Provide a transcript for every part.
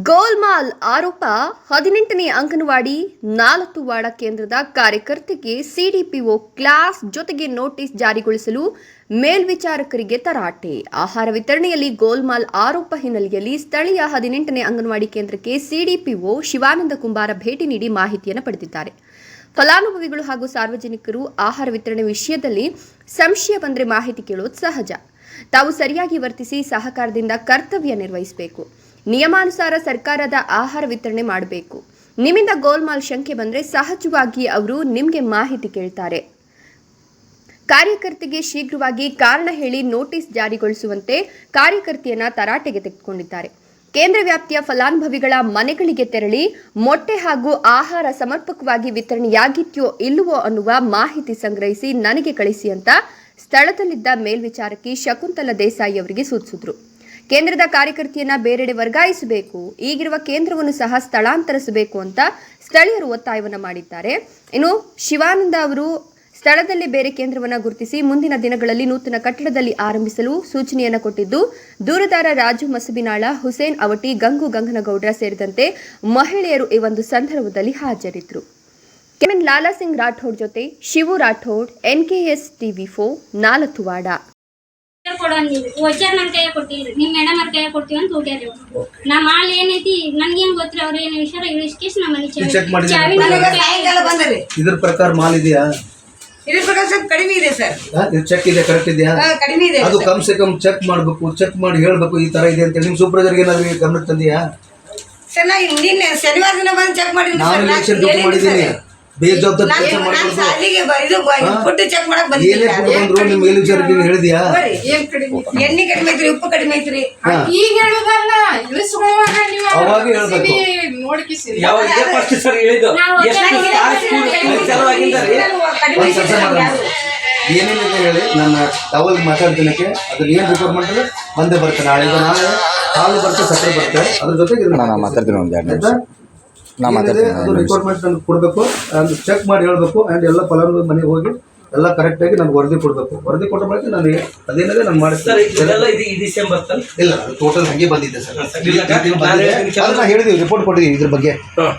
ಗೋಲ್ಮಾಲ್ ಆರೋಪ ಹದಿನೆಂಟನೇ ಅಂಗನವಾಡಿ ನಾಲ್ಕು ವಾಡ ಕೇಂದ್ರದ ಕಾರ್ಯಕರ್ತೆಗೆ ಸಿಡಿಪಿಒ ಕ್ಲಾಸ್ ಜೊತೆಗೆ ನೋಟಿಸ್ ಜಾರಿಗೊಳಿಸಲು ಮೇಲ್ವಿಚಾರಕರಿಗೆ ತರಾಟೆ. ಆಹಾರ ವಿತರಣೆಯಲ್ಲಿ ಗೋಲ್ಮಾಲ್ ಆರೋಪ ಹಿನ್ನೆಲೆಯಲ್ಲಿ ಸ್ಥಳೀಯ ಹದಿನೆಂಟನೇ ಅಂಗನವಾಡಿ ಕೇಂದ್ರಕ್ಕೆ ಸಿಡಿಪಿಒ ಶಿವಾನಂದ ಕುಂಬಾರ ಭೇಟಿ ನೀಡಿ ಮಾಹಿತಿಯನ್ನು ಪಡೆದಿದ್ದಾರೆ. ಫಲಾನುಭವಿಗಳು ಹಾಗೂ ಸಾರ್ವಜನಿಕರು ಆಹಾರ ವಿತರಣೆ ವಿಷಯದಲ್ಲಿ ಸಂಶಯ ಬಂದರೆ ಮಾಹಿತಿ ಕೇಳೋದು ಸಹಜ. ತಾವು ಸರಿಯಾಗಿ ವರ್ತಿಸಿ ಸಹಕಾರದಿಂದ ಕರ್ತವ್ಯ ನಿರ್ವಹಿಸಬೇಕು. ನಿಯಮಾನುಸಾರ ಸರ್ಕಾರದ ಆಹಾರ ವಿತರಣೆ ಮಾಡಬೇಕು. ನಿಮ್ಮಿಂದ ಗೋಲ್ಮಾಲ್ ಶಂಕೆ ಬಂದರೆ ಸಹಜವಾಗಿ ಅವರು ನಿಮಗೆ ಮಾಹಿತಿ ಕೇಳ್ತಾರೆ. ಕಾರ್ಯಕರ್ತಿಗೆ ಶೀಘ್ರವಾಗಿ ಕಾರಣ ಹೇಳಿ ನೋಟಿಸ್ ಜಾರಿಗೊಳಿಸುವಂತೆ ಕಾರ್ಯಕರ್ತೆಯನ್ನ ತರಾಟೆಗೆ ತೆಗೆದುಕೊಂಡಿದ್ದಾರೆ. ಕೇಂದ್ರ ವ್ಯಾಪ್ತಿಯ ಫಲಾನುಭವಿಗಳ ಮನೆಗಳಿಗೆ ತೆರಳಿ ಮೊಟ್ಟೆ ಹಾಗೂ ಆಹಾರ ಸಮರ್ಪಕವಾಗಿ ವಿತರಣೆಯಾಗಿತ್ಯೋ ಇಲ್ಲವೋ ಅನ್ನುವ ಮಾಹಿತಿ ಸಂಗ್ರಹಿಸಿ ನನಗೆ ಕಳಿಸಿ ಅಂತ ಸ್ಥಳದಲ್ಲಿದ್ದ ಮೇಲ್ವಿಚಾರಕಿ ಶಕುಂತಲ ದೇಸಾಯಿ ಅವರಿಗೆ ಸೂಚಿಸಿದ್ರು. ಕೇಂದ್ರದ ಕಾರ್ಯಕರ್ತೆಯನ್ನ ಬೇರೆಡೆ ವರ್ಗಾಯಿಸಬೇಕು, ಈಗಿರುವ ಕೇಂದ್ರವನ್ನು ಸಹ ಸ್ಥಳಾಂತರಿಸಬೇಕು ಅಂತ ಸ್ಥಳೀಯರು ಒತ್ತಾಯವನ್ನು ಮಾಡಿದ್ದಾರೆ. ಇನ್ನು ಶಿವಾನಂದ ಅವರು ಸ್ಥಳದಲ್ಲಿ ಬೇರೆ ಕೇಂದ್ರವನ್ನು ಗುರುತಿಸಿ ಮುಂದಿನ ದಿನಗಳಲ್ಲಿ ನೂತನ ಕಟ್ಟಡದಲ್ಲಿ ಆರಂಭಿಸಲು ಸೂಚನೆಯನ್ನು ಕೊಟ್ಟಿದ್ದು, ದೂರದಾರ ರಾಜು ಮಸಬಿನಾಳ, ಹುಸೇನ್ ಅವಟಿ, ಗಂಗು ಗಂಗನಗೌಡ್ರ ಸೇರಿದಂತೆ ಮಹಿಳೆಯರು ಈ ಒಂದು ಸಂದರ್ಭದಲ್ಲಿ ಹಾಜರಿದ್ದರು. ಕೆಮನ್ ಲಾಲಾ ಸಿಂಗ್ ರಾಠೋಡ್ ಜೊತೆ ಶಿವು ರಾಠೋಡ್ ಎನ್ಕೆಎಸ್ ಟಿವಿ ಫೋ ನಾಲತುವಾಡ ಕೊಡೋಣ ನೀವು ವಚರ್ ನನ್ನ ಕೈಯಾಗ ಕೊಟ್ಟಿಲ್ರಿ ನಿಮ್ಮ ಮೇಡಮ್ ಅವ್ರ ಕೈಯಾಗ ಕೊಡ್ತೀವಿ ಅಂತ ಹೋಗ್ಯಾರಿ ಅವ್ರು. ನಾ ಮಾಲ್ ಏನೈತಿ ನನ್ಗೇನ್ ಗೊತ್ತ್ರಿ ಅವ್ರ ಏನ್ ವಿಷಯ ಇಳಿಸ್ಕೇಶ್ ನಮ್ಮ ಮನೆ ಚೆಕ್? ಚಾವಿ ಸಾಯಂಕಾಲ ಬಂದ್ರಿ. ಇದ್ರ ಪ್ರಕಾರ ಮಾಲ್ ಇದೆಯಾ? ಇದ್ರ ಪ್ರಕಾರ ಸ್ವಲ್ಪ ಕಡಿಮೆ ಇದೆ ಸರ್. ಚೆಕ್ ಇದೆ ಕರೆಕ್ಟ್ ಇದೆಯಾ? ಹಾ, ಕಡಿಮೆ ಇದೆ ಅದು. ಕಮ್ ಸೆ ಕಮ್ ಚೆಕ್ ಮಾಡ್ಬೇಕು ಚೆಕ್ ಮಾಡಿ ಹೇಳ್ಬೇಕು ಈ ತರ ಇದೆ ಅಂತ ನಿಮ್ ಸೂಪರ್ವೈಸರ್ಗೆ ಏನಾದ್ರು ಗಮನಕ್ಕೆ ತಂದಿಯಾ? ಸರ್ ನಾ ನಿನ್ನೆ ಶನಿವಾರ ದಿನ ಬಂದು ಚೆಕ್ ಮಾಡಿದ್ವಿ ನಾನು ಸರ್. ಇಲೆಕ್ಷನ್ ನಾನು ಡ್ಯೂಟಿ ಹೇಳಿದ್ದೆ ಮಾಡಿದ್ದೀನಿ ಸರ್. ಬೇಜವಾಬ್ದಾರಿ ಕೆಲಸ ಮಾಡ್ಕೊಂಡು ಇದು ಚೆಕ್ ಮಾಡಕ್ ಏನೇ ಹೇಳಿದ್ಯಾ. ಎಣ್ಣೆ ಕಡಿಮೆ ಐತ್ರಿ ಉಪ್ಪು ಕಡಿಮೆ ಐತ್ರಿ? ಹಾ. ಈಗ ಹೇಳುದಲ್ಲ ಇಳಿಸ್ಕೊಳ್ಳುವಾಗ ನೀವು ಅವಾಗ ಹೇಳ್ಬೇಕು. ನೋಡ್ಕಿಸಿ ಫಸ್ಟ್ ಸರ್ ಹೇಳಿದ್ದು? ಎಷ್ಟು ಒಂದ್ ಕೆಲಸ ಮಾಡೋಣ ಏನೇನಿದೆ ಹೇಳಿ ನನ್ನ ಟವಲ್ ಮಾತಾಡ್ತೀನಕ್ಕೆ. ಅದ್ರ ಏನ್ ರಿಪೋರ್ಟ್ ಬಂದೇ ಬರ್ತೇನೆ ನಾಳೆ ನಾಳೆ ಹಾಲು ಬರುತ್ತೆ ಸಕ್ಕರೆ ಅದ್ರ ಜೊತೆಗೆ ನಾನು ಮಾತಾಡ್ತೀನಿ ಒಂದ್ ಎರಡು? ನಾ ಏನಿದೆ ಅದು. ರಿಕ್ವೈರ್ಮೆಂಟ್ ನನಗೆ ಕೊಡಬೇಕು ಅದು ಚೆಕ್ ಮಾಡಿ ಹೇಳಬೇಕು ಆ್ಯಂಡ್ ಎಲ್ಲ ಫಲಾನುಭವಿ ಮನೆಗೆ ಹೋಗಿ ಎಲ್ಲ ಕರೆಕ್ಟಾಗಿ ನನಗೆ ವರದಿ ಕೊಡಬೇಕು. ವರದಿ ಕೊಟ್ಟ ಬಳಿಕ ನನಗೆ ಅದೇನಿದೆ ನಾನು ಸರ್ ಮಾಡಿಸ್ತೀನಿ ಇದೆಲ್ಲ ಇದು ಈ ಡಿಸೆಂಬರ್ ತನಕ? ಇಲ್ಲ ಅದು ಟೋಟಲ್ ಹಂಗೆ ಬಂದಿದೆ ಸರ್. ಇಲ್ಲ, ನಾನು ಹೇಳಿದೀವಿ ರಿಪೋರ್ಟ್ ಕೊಟ್ಟಿದ್ದೀವಿ ಇದ್ರ ಬಗ್ಗೆ.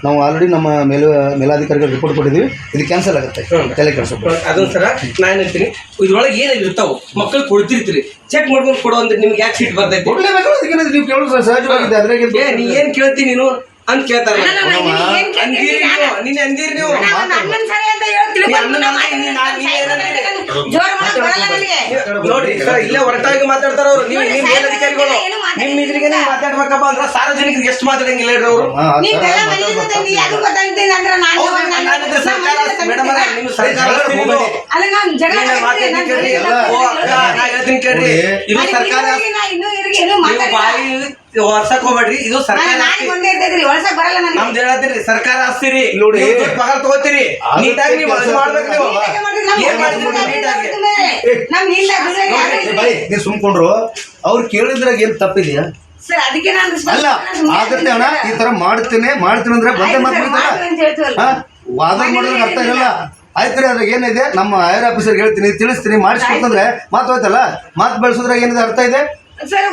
ನಾವು ಆಲ್ರೆಡಿ ನಮ್ಮ ಮೇಲ ಮೇಲಾಧಿಕಾರಿಗಳು ರಿಪೋರ್ಟ್ ಕೊಟ್ಟಿದ್ದೀವಿ ಇದು ಕ್ಯಾನ್ಸಲ್ ಆಗುತ್ತೆ. ತಲೆ ಕೆಡಿಸ್ಬೇಕು. ಅದೊಂದು ಸರ ನಾನು ಹೇಳ್ತೀನಿ ಇದ್ರೊಳಗೆ ಏನೇನು ಇರ್ತಾವ ಮಕ್ಕಳು ಕೊಡ್ತಿರ್ತೀರಿ. ಚೆಕ್ ಮಾಡ್ಕೊಂಡು ಕೊಡೋ ಅಂದ್ರೆ ನಿಮ್ಗೆ ಯಾಕೆ ಸೀಟ್ ಬರ್ತೈತಿ? ಕೊಡ್ಲೇಬೇಕು ನೀವು ಕೇಳೋದು ಸಹಜವಾಗಿದೆ ಅದ್ರಾಗ ಏ ನೀ ಏನ್ ಕೇಳ್ತಿ ನೀನು? ಅಂತ ಕೇಳ್ತಾರೆ ನಾನು ಅಂದಿರಿ ನೀವು. ನೋಡ್ರಿ ಸರ್ ಇಲ್ಲೇ ಹೊರಟಾಗಿ ಮಾತಾಡ್ತಾರ ಅವ್ರು. ನೀವು ನಿಮ್ ಮೇಲಧಿಕಾರಿಗಳು. ನಿಮ್ ಇದ್ರಿಗೆ ನೀವು ಮಾತಾಡ್ಬೇಕಪ್ಪ ಅಂದ್ರೆ ಸಾರ್ವಜನಿಕರಿಗೆ ಎಷ್ಟು ಮಾತಾಡಂಗಿಲ್ಲ ಹೇಳ್ರಿ ಅವರು. ಮೇಡಮ್ ನಿಮ್ ಸರ್ಕಾರ ಹೇಳ್ತೀನಿ ಕೇಳ್ರಿ. ಇದು ಸರ್ಕಾರ ಹೊರ್ಸಕ್ ಹೋಗ್ಬೇಡ್ರಿ. ಇದು ಸರ್ಕಾರ. ನಮ್ದು ಹೇಳತ್ತೀರಿ ಸರ್ಕಾರ ಆಸ್ತಿರಿ. ನೋಡಿ. ಪಗಾರ ತಗೋತೀರಿ. ನೀಟಾಗಿ ನೀವು ಅದು ಮಾಡ್ಬೇಕು ನೀವು. ನೀಟಾಗಿ ಮಾಡ್ತೀನಿ, ನಮ್ಮ ಏನ್ ಮಾಡ್ತೀರಿ ನೀಟಾಗಿ? ಇಲ್ಲ, ದುಡಿಯೋರು ಯಾರು ಇಲ್ಲ. ಬೈ ನೀವು ಸುಮ್ಕೊಂಡ್ರು ಅವ್ರು ಕೇಳಿದ್ರಾಗ ಏನ್ ತಪ್ಪಿದೆಯಾ? ಸರ್ ಅದಕ್ಕೆ ನಾನು ಅಲ್ಲ ಆಗತ್ತೆ ಅಣ್ಣ. ಈ ತರ ಮಾಡ್ತೀನಿ ಮಾಡ್ತೀನಿ ಅಂದ್ರೆ ಬಂದೆ ವಾದ ಮಾಡೋದ್ರ ಅರ್ಥ ಇರಲ್ಲ ಆಯ್ತು ರೀ ಅದ್ರಾಗ ಏನಿದೆ? ನಮ್ಮ ಹೈಯರ್ ಆಫೀಸರ್ ಹೇಳ್ತೀನಿ ತಿಳಿಸ್ತೀನಿ ಮಾಡಿಸ್ಕೊಡ್ತಂದ್ರೆ ಮಾತು ಹೋಯ್ತಲ್ಲ? ಮಾತು ಬೆಳೆಸೋದ್ರಾಗ ಏನಿದೆ ಅರ್ಥ ಇದೆ? ಸರ್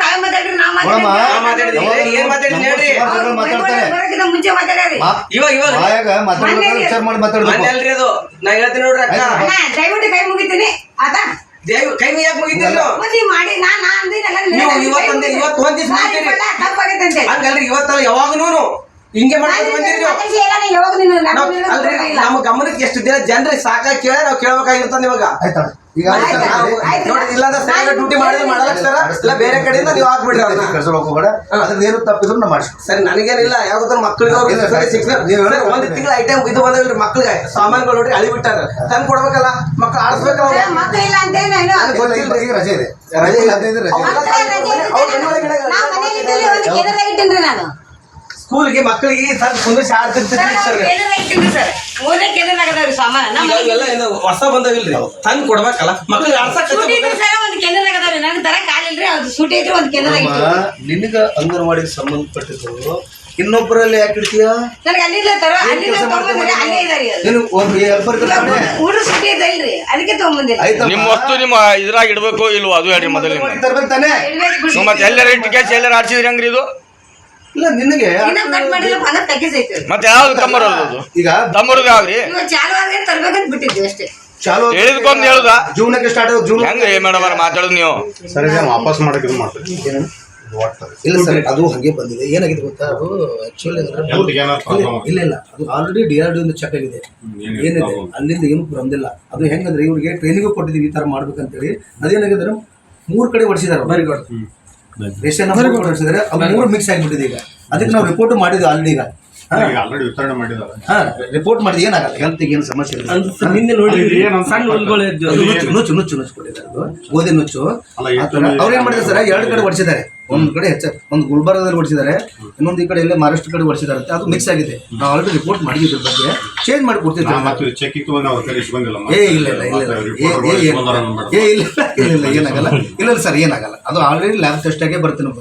ತಾವೇ ಮಾತಾಡ್ರಿ ನಾ ನೋಡಮ್ಮ, ನಾ ಮಾತಾಡಿದ್ದೀನಿ. ಮಾತಾಡ್ತೀನಿ. ಏನ್ ಮಾತಾಡಿದ್ದೀನಿ ಹೇಳ್ರಿ? ನಮ್ಮ ಮಾತಾಡ್ತಾರೆ. ಬರೋಕ್ಕಿಂತ ಮುಂಚೆ ಮಾತಾಡ್ರಿ ಮಾ- ಇವಾಗ ಇವಾಗ. ಬಾಯಾಗ ಮಾತಾಡ್ಬೇಕಾದ್ರೆ ವಿಚಾರ ಮಾಡಿ ಮಾತಾಡ್ಬೇಕು. ಮೊನ್ನೆ ಅದು. ನಾ ಹೇಳ್ತೀನಿ ನೋಡ್ರಿ ಅಕ್ಕ. ಅಣ್ಣ ದಯವಿಟ್ಟು ಕೈ ಮುಗಿತೀನಿ. ಆತ. ದೇವ್ ಕೈ ಯಾಕೆ ಮುಗಿತೀರಿ ನೀವು? ಮತ್ತೆ ಈ ಮಾಡಿ ನಾ ನಾ ಅಂದಿನಲ್ಲ ನೀವು ಇವತ್ತೊಂದೇ ಇವತ್ತು ಒಂದ್ ದಿವ್ಸ ಹಂಗಲ್ರಿ ಇವತ್ತಲ್ಲ ಯಾವಾಗ್ಲೂನು ಹಿಂಗೆ ಮಾಡ್ಕೊಂಡು ಬಂದಿರಿ ನೀವು. ಮಾತಾಡ್ಸಿ ಎಲ್ಲ ನೀ ಯಾವಾಗ ನೀನು ನಾವ್- ಅಲ್ರಿ ನಮ್ಮ ಗಮನಕ್ಕೆ ಎಷ್ಟು ದಿನ ಜನರಿಗೆ ಸಾಕಾಗಿ ಕೇಳ ನಾವು ಕೇಳಬೇಕಾಗಿರ್ತದೆ ಇವಾಗ. ಆಯ್ತಾ. ಈಗ ಆಯ್ತು. ನೋಡಿ ಇಲ್ಲಾಂದ್ರೆ ಸರಿಯಾಗಿ ಡ್ಯೂಟಿ ಮಾಡಿದ್ರೆ ಮಾಡಲಕ್ ಸರ? ಇಲ್ಲ ಬೇರೆ ಕಡೆಯಿಂದ ನೀವು ಹಾಕ್ಬಿಡ್ರಿ ಅವ್ರನ್ನ. ಹೋಗ್ಬೇಡ ಏನು ತಪ್ಪಿದ್ರು ನಾವು ಮಾಡಿಸ್ಕೊ ಸರಿ ನನಗೇನಿಲ್ಲ ಯಾವ್ದಾದ್ರು ಮಕ್ಕಳಿಗೆ ಅವ್ರು ಇಲ್ಲ, ಸರಿ, ಶಿಕ್ಷಣ ನೀವು ಹೇಳೋದು ಸರ್, ಒಂದು. ತಿಂಗಳ ಐಟಮ್ ಇದು ಬಂದಲ್ರಿ ಮಕ್ಕಳಿಗೆ ಸಾಮಾನುಗಳು ನೋಡ್ರಿ ಅಳಿ ಬಿಟ್ಟಾರ ತಂದು ಕೊಡ್ಬೇಕಲ್ಲ ಮಕ್ಕಳು ಆಡಿಸ್ಬೇಕಲ್ಲ ಸರ್, ಈಗ ರಜೆ ಇದೆ. ಇಲ್ಲ ರಜೆ ಸ್ಕೂಲ್ಗೆ ಮಕ್ಕಳಿಗೆ ಸರ್ ಕುಂದಿಸಿ ಆಡ್ತಿರ್ತೀರಿ ಸರ್. ಏನು ಹೊಸ ಬಂದವಿಲ್ರಿ ತಂದು ಕೊಡ್ಬೇಕಲ್ಲ. ಮಕ್ಕಳಿಗೆ ಆಡ್ಸಕ್ ನನಗೆ ಇಟ್ಟು ಅಂಗನವಾಡಿಗೆ ಸಂಬಂಧಪಟ್ಟಿದ್ದು ಇನ್ನೊಬ್ಬರಲ್ಲಿ ಯಾಕೆ ಇಡ್ತೀಯ? ನಿಮ್ಮ ವಸ್ತು ನಿಮ್ಮ ಇದ್ರಾಗ ಇಡ್ಬೇಕು ಇಲ್ವಾ? ಅದು ಹೇಳ್ರಿ ಮೊದಲೇ ಇಟ್ಟು ಎಲ್ಲರೂ ಮತ್ತೆ ಎಲ್ಲರ ಟಿಕೆಟ್ ಎಲ್ಲರ ಆಡ್ಸಿದ್ರಿ ಹಂಗ್ರಿ ಇದು? ಇಲ್ಲ ನಿನಗೆ ಇನ್ನ ಕಟ್ ಮಾಡಿದ್ರೆ ಫಲ ತೆಗಿಸೈತೆ ಮತ್ತೆ ಯಾವ್ದು ತಮ್ಮರದು ಈಗ ತಮ್ಮರದು ಆಗ್ರಿ ತರ್ಬೇಕಂತ ಬಿಟ್ಟಿದ್ವಿ ಅಷ್ಟೇ. ಚಾಲು ಹೇಳಿದ್ಕೊಂದ್ ಹೇಳುದ? ಜೂನಕ್ಕೆ ಸ್ಟಾರ್ಟ್ ಆಗೋದು ಜೂನ್ ಹೆಂಗ್ರಿ ಮೇಡಮ್ ಅವ್ರ ಮಾತಾಡೋದು ನೀವು? ಸರಿ ವಾಪಸ್ ಮಾಡಕ್ಕೆ ಇದು ಮಾಡ್ತೀವಿ ಇಲ್ಲ ಸರ್ ಅದು ಹಾಗೆ ಬಂದಿದೆ. ಏನಾಗಿದೆ ಗೊತ್ತಾ? ಅದು ಆಕ್ಚುಲಿ ಇಲ್ಲ ಇಲ್ಲ ಅದು ಆಲ್ರೆಡಿ ಡಿ ಆರ್ ಡಿ ಒಂದು ಚೆಕ್ ಆಗಿದೆ. ಏನಿದೆ? ಅಲ್ಲಿಂದ ಏನು ಬಂದಿಲ್ಲ. ಅದು ಹೆಂಗಂದ್ರೆ ಇವ್ರಿಗೆ ಟ್ರೈನಿಂಗು ಕೊಟ್ಟಿದ್ದೀವಿ ಈ ತರ ಮಾಡ್ಬೇಕಂತೇಳಿ. ಅದೇನಾಗಿದೆ ಮೂರು ಮೂರ್ ಕಡೆ ಹೊಡಿಸಿದಾರೆ ವೆರಿ ಗುಡ್ ರೇಷನ್ ಮೂರು ಮಿಕ್ಸ್ ಆಗಿಬಿಟ್ಟಿದೆ ಈಗ. ಅದಕ್ಕೆ ನಾವು ರಿಪೋರ್ಟ್ ಮಾಡಿದ್ವಿ ಆಲ್ರೆಡಿ ಈಗ ಆಲ್ರೆಡಿ ವಿತರಣೆ ಮಾಡಿದ್ದಾರೆ. ಹಾ ರಿಪೋರ್ಟ್ ಮಾಡಿದ ಏನಾಗಲ್ಲ ಹೆಲ್ತ್ಗೆ ಏನು ಸಮಸ್ಯೆ ಇಲ್ಲ. ಅಂತ ನಿನ್ನೆ ನೋಡಿದ್ರಿ ಸಣ್ಣ ಹುಲ್ಗಳು ಇದ್ವು ಅದು ನುಚ್ಚು ನುಚ್ಚು ನುಚ್ಚು ನುಚ್ಚು ಕೊಟ್ಟಿದ್ದಾರೆ ಅದು. ಗೋಧಿ ನುಚ್ಚು. ಅವ್ರು ಏನ್ ಮಾಡಿದ್ದಾರೆ ಸರ್ ಎರಡು ಕಡೆ ಹೊಡಿಸಿದ್ದಾರೆ ಒಂದು ಕಡೆ ಹೆಚ್ಚ ಒಂದು ಗುಲ್ಬರ್ಗದಲ್ಲಿ ಹೊಡಿಸಿದ್ದಾರೆ ಇನ್ನೊಂದು ಈ ಕಡೆ ಎಲ್ಲ ಮಹಾರಾಷ್ಟ್ರ ಕಡೆ ಹೊಡಿಸಿದ್ದಾರೆ ಅಂತ ಅದು ಮಿಕ್ಸ್ ಆಗಿದೆ. ನಾವು ಆಲ್ರೆಡಿ ರಿಪೋರ್ಟ್ ಮಾಡಿದ್ರು ಬಗ್ಗೆ. ಚೇಂಜ್ ಮಾಡಿ ಕೊಡ್ತೀವಿ ನಾ ಮತ್ತೆ ಚೆಕ್ ಇತ್ತು ನಾವು ಕೈ ಇಸ್ಕೊಂಡಿಲ್ಲ ಏ ಇಲ್ಲ ಇಲ್ಲ ಇಲ್ಲ ಇಲ್ಲ. ಏ ಇಲ್ಲ ಇಲ್ಲ ಇಲ್ಲ ಏನಾಗಲ್ಲ. ಇಲ್ಲ ಇಲ್ಲ ಸರ್ ಏನಾಗಲ್ಲ. ಅದು ಆಲ್ರೆಡಿ ಲ್ಯಾಬ್ ಟೆಸ್ಟ್ ಆಗೇ ಬರ್ತೀನಿ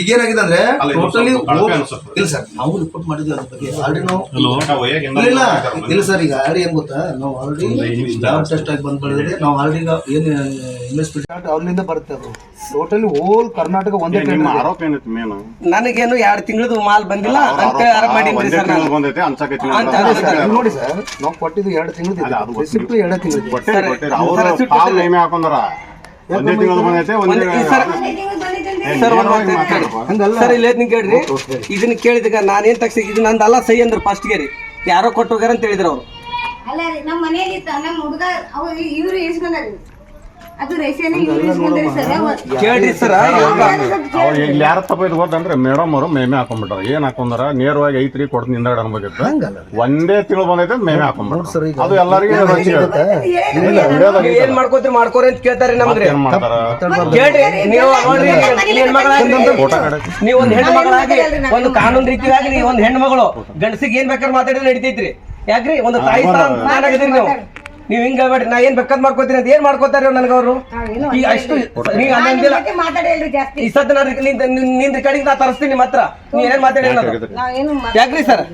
ಈಗ ಏನಾಗಿದೆ ಅಂದ್ರೆ ಟೋಟಲಿ ಇಲ್ಲ ಸರ್ ನಾವು ರಿಪೋರ್ಟ್ ಮಾಡಿದ್ವಿ ಅದ್ರ ಬಗ್ಗೆ. ಆಲ್ರೆಡಿ ನಾವು ಇಲ್ಲ ಇಲ್ಲ. ಸರ್ ಈಗ ಆಲ್ರೆಡಿ ಏನ್ ಗೊತ್ತಾ? ನಾವು ಆಲ್ರೆಡಿ ಲ್ಯಾಬ್ ಟೆಸ್ಟ್ ಆಗಿ ಬಂದ್ ಮಾಡಿದ್ರೆ ನಾವು ಆಲ್ರೆಡಿ ಈಗ ಏನು ಇನ್ವೆಸ್ಟಿಗೇಟ್ ಅವ್ರಿಂದ ಬರುತ್ತೆ ಅದು. ಟೋಟಲಿ ಹೋಲ್ ಕರ್ನಾಟಕ ಒಂದೇ ನಿಮ್ಮ ಆರೋಪ ಏನೈತಿ ಮೇನ್? ನನಗೇನು ಎರಡು ತಿಂಗಳದು ಮಾಲ್ ಬಂದಿಲ್ಲ ಅಂತ ಮಾಡಿ ಸರ್ ನಾನು. ಬಂದೈತೆ ನೋಡಿ ಸರ್ ನಾವು ಕೊಟ್ಟಿದ್ದು ಎರಡು ಅಲ್ಲ, ಅದು ತಿಂಗಳು ಗೊತ್ತಿಲ್ಲ. ರಿಸಿಪ್ಟ್ ಎರಡು ತಿಂಗಳು ಕೊಟ್ಟೆ ಕೊಟ್ಟೆ ಅವರು ಪಾಲ್ ನೇಮೆ ಹಾಕೊಂಡಾರ? ಒಂದೇ ತಿಂಗಳು ಬಂದೈತೆ ಒಂದೇ ಸರ್ ಸರ್ ಒಂದ್ ಮಾತು ಕೇಳಿ. ಹಂಗಲ್ಲ. ಸರ್ ಇಲ್ಲಿ ನೀವು ಕೇಳ್ರಿ. ಇದನ್ನ ಕೇಳಿದಾಗ ನಾನೇನ್ ತಗ್ಸಿ ಇದು ನಂದಲ್ಲ ಸೈ ಅಂದ್ರೆ ಫಸ್ಟ್ಗೆ ರೀ. ಯಾರೋ ಕೊಟ್ಟು ಹೋಗ್ಯಾರ ಅಂತ ಹೇಳಿದ್ರು ಅವ್ರು. ಅಲ್ಲ ರೀ ನಮ್ಮ ಮನೇಲಿ ಇತ್ತ ನಮ್ಮ ಹುಡುಗ ಅವ್ರು ಇವ್ರು ಇಸ್ಕೊಂಡಾರಿ ಅದು ರೇಷನ್ ಇವ್ರು ಇಸ್ಕೊಂಡ್ರಿ ಸರ್ ಕೇಳ್ರಿ ಸರ್ ಅವ್ರು ಇಲ್ಲಿ ಯಾರ ತಪ್ಪ ಇದು ಗೊತ್ತಂದ್ರೆ ಮೇಡಮ್ ಅವರು ಮೇಮೆ ಹಾಕೊಂಡ್ಬಿಟ್ಟಾರ. ಏನ್ ಹಾಕೊಂಡಾರ? ನೇರವಾಗಿ ಐತ್ರಿ ಕೊಡ್ತೀನಿ ಹಿಂದಗಡೆ ಅನ್ಬೇಕಿತ್ತು ಒಂದೇ ತಿಂಗಳು ಬಂದೈತೆ ಮೇಮೆ ಹಾಕೊಂಡ್ಬಿಟ್ರು. ಸರ್ ಅದು ಎಲ್ಲರಿಗೂ ಏನ್ ಮಾಡ್ಕೋತೀರಿ ಮಾಡ್ಕೋರಿ ಅಂತ ಕೇಳ್ತಾರೆ ನಮ್ಗ್ರಿ ಏನ್ ಮಾಡ್ತಾರ? ಕೇಳ್ರಿ ನೀವು ನೋಡ್ರಿ ನೀವು ಒಂದ್ ಹೆಣ್ಣು ಮಗಳಾಗಿ ಒಂದು ಕಾನೂನು ರೀತಿಯಾಗಿ ನೀ ಒಂದ್ ಹೆಣ್ಣು ಮಗಳು ಗಂಡಸಿಗೆ ಏನ್ ಬೇಕಾದ್ರೆ ಮಾತಾಡಿದ್ರೆ ನಡಿತೈತ್ರಿ. ಯಾಕ್ರಿ? ಒಂದು ತಾಯಿ ನೀವು. ನೀವ್ ಹಿಂಗ ಹೇಳ್ಬೇಡಿ. ನಾ ಏನ್ ಬೇಕಾದ್ ಮಾಡ್ಕೋತೀನಿ ಅಂತ ಏನ್ ಮಾಡ್ಕೋತಾರ ನನಗ ಅವರು? ಈ ಅಷ್ಟು ನೀವು ಅನ್ನಂದಿಲ್ಲ ಮಾತಾಡಿಲ್ರಿ ಜಾಸ್ತಿ. ಈ ಸದ್ ನಾನು ನಿಂದ ನಿಂದ ಕಡೆಗೆ ನಾ ತರಿಸ್ತೀನಿ ನಿಮ್ಮ ಹತ್ರ. ನೀವ್ ಏನ್ ಮಾತಾಡಿ. ಯಾಕ್ರಿ ಸರ್?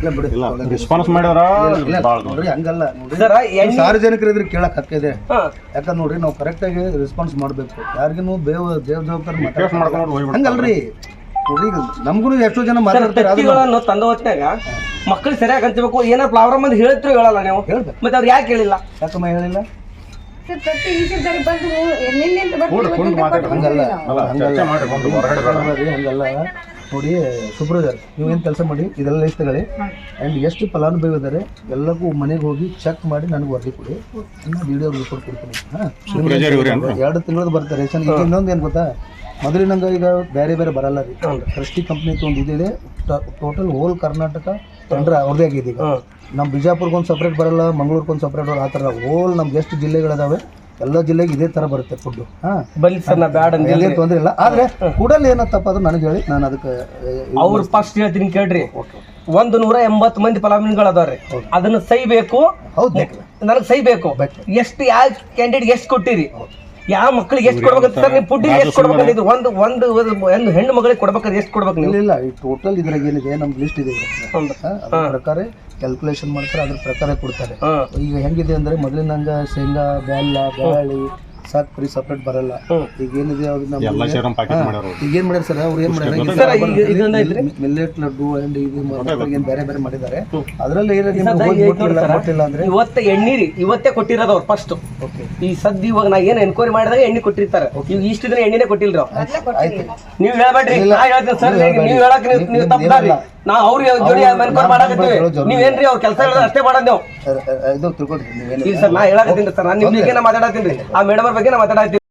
ಇಲ್ಲ ಬಿಡಿ. ಇಲ್ಲ ರೆಸ್ಪಾನ್ಸ್ ಮಾಡ್ಯಾರ ನೋಡ್ರಿ ಹಂಗಲ್ಲ ನೋಡ್ರಿ. ಸಾರ್ವಜನಿಕರು ಇದ್ರೆ ಕೇಳಕ್ ಹಕ್ಕಿದೆ ಇದೆ ಯಾಕಂದ್ರೆ ನೋಡ್ರಿ ನಾವು ಕರೆಕ್ಟ್ ಆಗಿ ರೆಸ್ಪಾನ್ಸ್ ಮಾಡ್ಬೇಕು. ಯಾರಿಗೂ ಬೇವ ದೇವ್ ಜವಾಬ್ದಾರಿ ಹಂಗಲ್ರಿ. ಈಗ ನಮ್ಗೂ ಎಷ್ಟೋ ಜನ ಮಾತಾಡ್ತಾರೆ ತತ್ತಿಗಳನ್ನು ತಂದ ಹೊತ್ತಿನಾಗ ಮಕ್ಕಳು ಸರಿಯಾಗಿ ಹಂಚಬೇಕು ಏನಾರ ಪ್ರಾಬ್ಲಮ್ ಅಂತ ಹೇಳ್ತಿರೋ ಹೇಳಲ್ಲ ನೀವು. ಹೇಳ್ಬೇಕು. ಮತ್ತೆ ಅವ್ರು ಯಾಕೆ ಹೇಳಿಲ್ಲ? ಯಾಕಮ್ಮ ಹೇಳಿಲ್ಲ? ಸರ್ ತತ್ತಿ ಈಸಿದ್ದಾರೆ ಬಂದು ನಿನ್ನೆಂತ ಕೂಡ್ ಕುಂಡ್ ಮಾತಾಡಿ. ಹಂಗಲ್ಲ. ಅಲ್ಲ ಚರ್ಚೆ ಮಾಡಿ ಬಂದು ಹೊರಗಡೆ ಬೇಡ. ಬರ್ರಿ, ಹಂಗಲ್ಲ. ನೋಡಿ ಸುಬ್ರದರ್ ನೀವೇನು ಕೆಲಸ ಮಾಡಿ? ಇದೆಲ್ಲ ಲಿಸ್ಟ್ ತಗೊಳ್ಳಿ. ಆ್ಯಂಡ್ ಎಷ್ಟು ಫಲಾನುಭವಿ ಇದ್ದಾರೆ ಎಲ್ಲಕ್ಕೂ ಮನೆಗೆ ಹೋಗಿ ಚೆಕ್ ಮಾಡಿ ನನಗೆ ವರದಿ ಕೊಡಿ. ನಾನು ವಿಡಿಯೋ ರಿಪೋರ್ಟ್ ಕೊಡ್ತೀನಿ. ಹಾಂ? ಎರಡು ತಿಂಗಳದ್ದು ಬರ್ತಾರೆ. ರೇಷನ್ ಈಗ ಇನ್ನೊಂದು ಏನು ಗೊತ್ತಾ? ಮೊದಲಿನಂಗೆ ಈಗ ಬೇರೆ ಬೇರೆ ಬರಲ್ಲ ರೀ. ಟ್ರಸ್ಟಿ ಕಂಪ್ನಿ ಒಂದು ಇದಿದೆ. ಟೋಟಲ್ ಹೋಲ್ ಕರ್ನಾಟಕ ಟೆಂಡರ್ ಅವ್ರದೇ ಆಗಿದೆ ಈಗ. ನಮ್ಮ ಬಿಜಾಪುರ್ಗೆ ಒಂದು ಸಪ್ರೇಟ್ ಬರಲ್ಲ ಮಂಗಳೂರಿಗೆ ಒಂದು ಸಪ್ರೇಟ್ ಬರಲ್ಲ ಆ ಥರ ಹೋಲ್ ನಮ್ಗೆ ಎಷ್ಟು ಜಿಲ್ಲೆಗಳಿದಾವೆ ಎಲ್ಲ ಜಿಲ್ಲೆಗೆ ಇದೇ ಥರ ಬರುತ್ತೆ ಫುಡ್ಡು ಹಾಂ. ಬಲ್ಲಿ ಸರ್ ನಾ ಬ್ಯಾಡ ತೊಂದರೆ ಇಲ್ಲ. ಆದರೆ ಕೂಡಲ್ಲಿ ಏನತ್ತಪ್ಪ ಅದು ನನಗೆ ಹೇಳಿ ನಾನು ಅದಕ್ಕೆ ಅವ್ರು ಫಸ್ಟ್ ಹೇಳ್ತೀನಿ ಕೇಳ್ರಿ. ಒಂದು ನೂರ ಎಂಬತ್ತು ಮಂದಿ ಫಲಾನುಭವಿಗಳು ಅದಾವ್ರಿ ಅದನ್ನ ಸೈಬೇಕು. ಹೌದು ಬೇಕು. ನನಗೆ ಸೈಬೇಕು. ಎಷ್ಟು ಯಾವ ಕ್ಯಾಂಡಿಡೇಟ್ ಎಷ್ಟು ಕೊಟ್ಟಿರಿ? ಯಾವ ಮಕ್ಕಳಿಗೆ ಎಷ್ಟು ಕೊಡ್ಬೇಕು ಸರ್ ನೀವು ಫುಡ್ ಎಷ್ಟು ಕೊಡ್ಬೇಕಂತಿದ್ರು ಒಂದು ಒಂದು ಒಂದು ಹೆಣ್ಣು ಮಗಳಿಗೆ ಕೊಡ್ಬೇಕಾದ್ರೆ ಎಷ್ಟು ಕೊಡ್ಬೇಕು ನೀವು? ಇಲ್ಲ ಇಲ್ಲ ಈ ಟೋಟಲ್ ಇದ್ರಾಗ ಏನಿದೆ ನಮ್ಗೆ ಲಿಸ್ಟ್ ಇದೆ ಅದ್ರ ಪ್ರಕಾರ ಕ್ಯಾಲ್ಕುಲೇಷನ್ ಮಾಡ್ತಾರೆ ಅದ್ರ ಪ್ರಕಾರ ಕೊಡ್ತಾರೆ. ಈಗ ಹೆಂಗಿದೆ ಅಂದ್ರೆ ಮೊದಲಿನಂಗ ಶೇಂಗಾ ಬೆಲ್ಲ ಬ್ಯಾಳಿ ಸಕ್ರಿ ಸಪ್ರೇಟ್ ಬರಲ್ಲ. ಈಗ ಏನಿದೆ ಈಗ ಏನ್ ಮಾಡ್ಯಾರ ಸರ್ ಅವ್ರು ಏನ್ ಸರ್, ಈಗ ಇದೊಂದು ಐತ್ರಿ? ಮಿಲ್ಲೆಟ್ ಲಡ್ಡು ಅಂಡ್ ಇದು ಏನ್ ಬೇರೆ ಬೇರೆ ಮಾಡಿದ್ದಾರೆ. ಅದರಲ್ಲಿ ಅಂದ್ರೆ? ಇವತ್ತೇ ಎಣ್ಣೆ ರೀ ಇವತ್ತೇ ಕೊಟ್ಟಿರೋದು ಅವ್ರು ಫಸ್ಟ್ ಓಕೆ ಈ ಸದ್ಯ ಇವಾಗ ನಾ ಏನ್ ಎನ್ಕ್ವೈರಿ ಮಾಡಿದಾಗ ಎಣ್ಣೆ ಕೊಟ್ಟಿರ್ತಾರೆ. ಈಗ ಇಷ್ಟು ದಿನ ಎಣ್ಣೆನೇ ಕೊಟ್ಟಿಲ್ರಿ ನೀವ್ ಹೇಳ್ಬೇಡ್ರಿ. ಇಲ್ಲ. ಹೇಳ್ತೀನಿ ಸರ್ ನೀವು ಹೇಳಕ್ ನೀವು ಏನಿಲ್ಲ. ನಾ ಅವ್ರ ಜೋಡಿ ನಾನು ಮಾಡಕತ್ತೀವಿ. ನೀವೇನ್ರಿ ಅವ್ರ ಕೆಲಸ ಹೇಳಿದ್ರೆ ಅಷ್ಟೇ ಮಾಡೋದು ನೀವು. ಅಹ್, ಅಹ್, ಇದು ತಿಳ್ಕೊಳ್ರಿ ಸರ್ ನಾ ಹೇಳಾಕತ್ತೀನಿ ಸರ್ ನಾನು ನಿಮ್ಮ ಬಗ್ಗೆ ಮಾತಾಡತ್ತೀನಿ. ಆ ಮೇಡಮ್ ಅವ್ರ ಬಗ್ಗೆ ನಾ ಮಾತಾಡತ್ತೀನಿ.